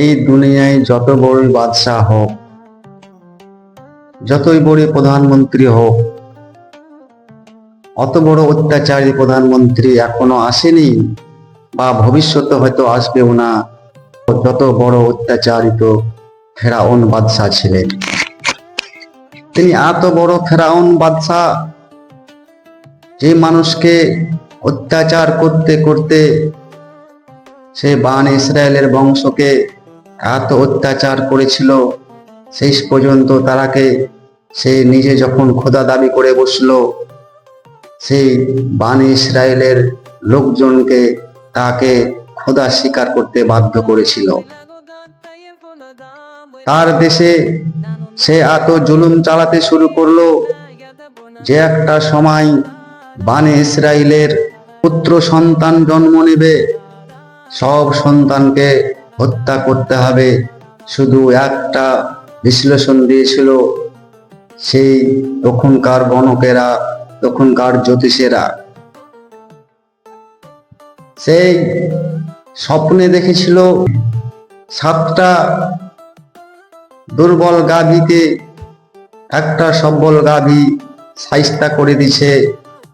এই দুনিয়ায় যত বড়ই বাদশাহ হোক, যতই বড় প্রধানমন্ত্রী হোক, অত বড় অত্যাচারী প্রধানমন্ত্রী এখনও আসেনি বা ভবিষ্যতে হয়তো আসবেও না। যত বড় অত্যাচারিত ফেরাউন বাদশাহ ছিলেন। তিনি এত বড় ফেরাউন বাদশাহ, যে মানুষকে অত্যাচার করতে করতে সে বান ইসরায়েলের বংশকে এত অত্যাচার করেছিল, শেষ পর্যন্ত তারাকে সে নিজে যখন খোদা দাবি করে বসল সেই বান ইসরায়েলের লোকজনকে তাকে খোদা স্বীকার করতে বাধ্য করেছিল। তার দেশে সে এত জুলুম চালাতে শুরু করল যে একটা সময় বানে ইসরায়েলের পুত্র সন্তান জন্ম নেবে, সব সন্তানকে হত্যা করতে হবে। শুধু একটা বিশ্লেষণ দিয়েছিল সেই তখনকার গণকেরা তখনকার জ্যোতিষেরা। সেই স্বপ্নে দেখেছিল সাতটা দুর্বল গাভীকে একটা সবল গাভী সাইস্তা করে দিছে।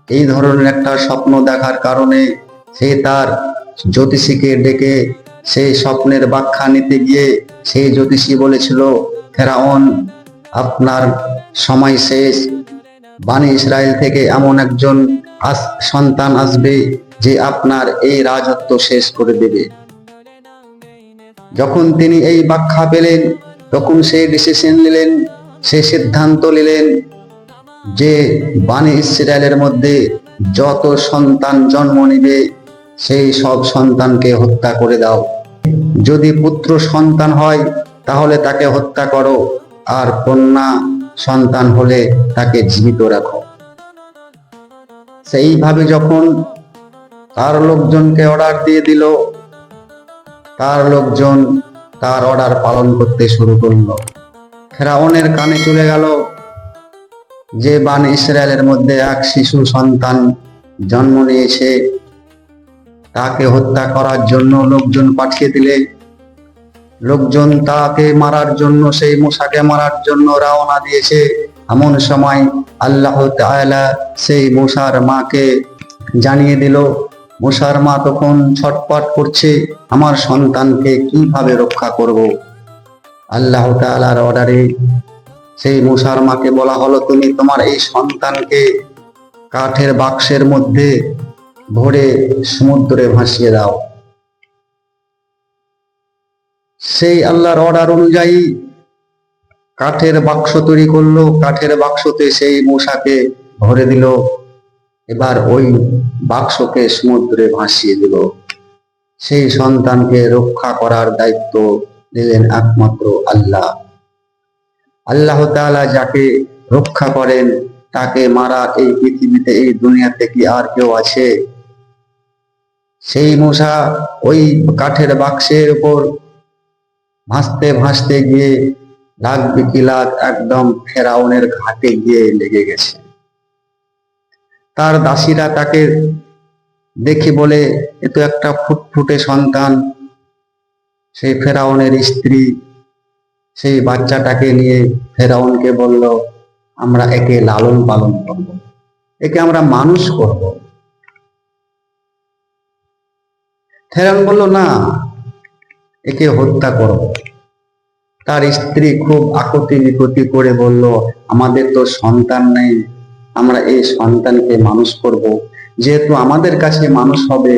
এই ধরনের একটা স্বপ্ন দেখার কারণে সে তার জ্যোতিষীকে ডেকে সেই স্বপ্নের ব্যাখ্যা নিতে গিয়ে সেই জ্যোতিষী বলেছিল, ফেরাউন, আপনার সময় শেষ। বাণী ইসরায়েল থেকে এমন একজন সন্তান আসবে যে আপনার এই রাজত্ব শেষ করে দেবে। যখন তিনি এই ব্যাখ্যা পেলেন, তখন সে ডিসিশন নিলেন, সে সিদ্ধান্ত নিলেন যে বাণী ইসরায়েলের মধ্যে যত সন্তান জন্ম নিবে সেই সব সন্তানকে হত্যা করে দাও। যদি পুত্র সন্তান হয়, তাহলে তাকে হত্যা করো। আর কন্যা সন্তান হলে তাকে জীবিত রাখো। সেইভাবে যখন তার লোকজনকে অর্ডার দিয়ে দিল, তার লোকজন তার অর্ডার পালন করতে শুরু করল। ফেরাউনের কানে চলে গেল যে বান ইসরায়েলের মধ্যে এক শিশু সন্তান জন্ম নিয়েছে। তাকে হত্যা করার জন্য লোকজন পাঠিয়ে দিলে। লোকজন তাকে মারার জন্য, সেই মূসাকে মারার জন্য রওনা দিয়েছে। এমন সময় আল্লাহ সেই মূসার মাকে জানিয়ে দিল মূসার মা তখন ছটপট করছে, আমার সন্তানকে কীভাবে রক্ষা করব? আল্লাহ তাআলার অর্ডারে সেই মূসার মাকে বলা হলো, তুমি তোমার এই সন্তানকে কাঠের বাক্সের মধ্যে ভরে সমুদ্রে ভাসিয়ে দাও। সেই আল্লাহর অর্ডার অনুযায়ী কাঠের বাক্স তৈরি করল, কাঠের বাক্সতে সেই মশাকে ভরে দিল, এবার ওই বাক্সকে সমুদ্রে ভাসিয়ে দিল। সেই সন্তানকে রক্ষা করার দায়িত্ব দিলেন একমাত্র আল্লাহ। আল্লাহ তাআলা যাকে রক্ষা করেন, তাকে মারা এই পৃথিবীতে, এই দুনিয়াতে কি আর কেউ আছে? সেই মূষা ওই কাঠের বাক্সের উপর ভাসতে ভাসতে গিয়ে বিকি লাখ একদম ফেরাউনের ঘাটে গিয়ে লেগে গেছে। তার দাসীরা তাকে দেখে বলে, এ তো একটা ফুটফুটে সন্তান। সেই ফেরাউনের স্ত্রী সেই বাচ্চাটাকে নিয়ে ফেরাউনকে বলল, আমরা একে লালন পালন করব। একে আমরা মানুষ করব। ফেরাউন বলল, না, একে হত্যা করব তার স্ত্রী খুব আকতি বিকতি করে বলল, আমাদের তো সন্তান নেই, আমরা এই সন্তানকে মানুষ করব। যেহেতু আমাদের কাছে মানুষ হবে,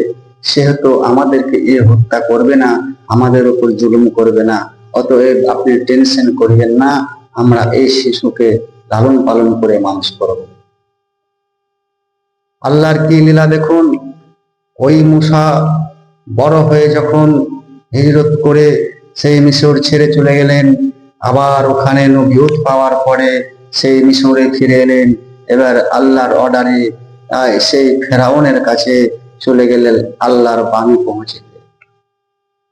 সেহেতু আমাদেরকে এ হত্যা করবে না, আমাদের উপর জুলুম করবে না। অতএব আপনি টেনশন করিয়েন না, আমরা এই শিশুকে লালন পালন করে মানুষ করব। আল্লাহর কি লীলা দেখুন? ওই মুসা বড় হয়ে যখন হিজরত করে সেই মিশর ছেড়ে চলে গেলেন, আবার ওখানে নবীয়ত পাওয়ার পরে সেই মিশরে ফিরে এলেন। এবার আল্লাহর অর্ডারে সেই ফেরাউনের কাছে চলে গেলেন, আল্লাহর বাণী পৌঁছে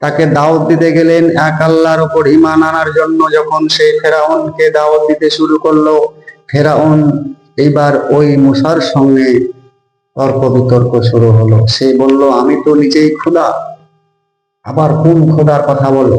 তাকে দাওয়াত দিতে গেলেন, এক আল্লাহর ওপর ইমান আনার জন্য যখন সেই ফেরাউনকে দাওয়াত দিতে শুরু করল, ফেরাউন এইবার ওই মুসার সঙ্গে তর্ক বিতর্ক শুরু হলো। সে বলল, আমি তো নিজেই খোদা আবার কোন খোদার কথা বলো?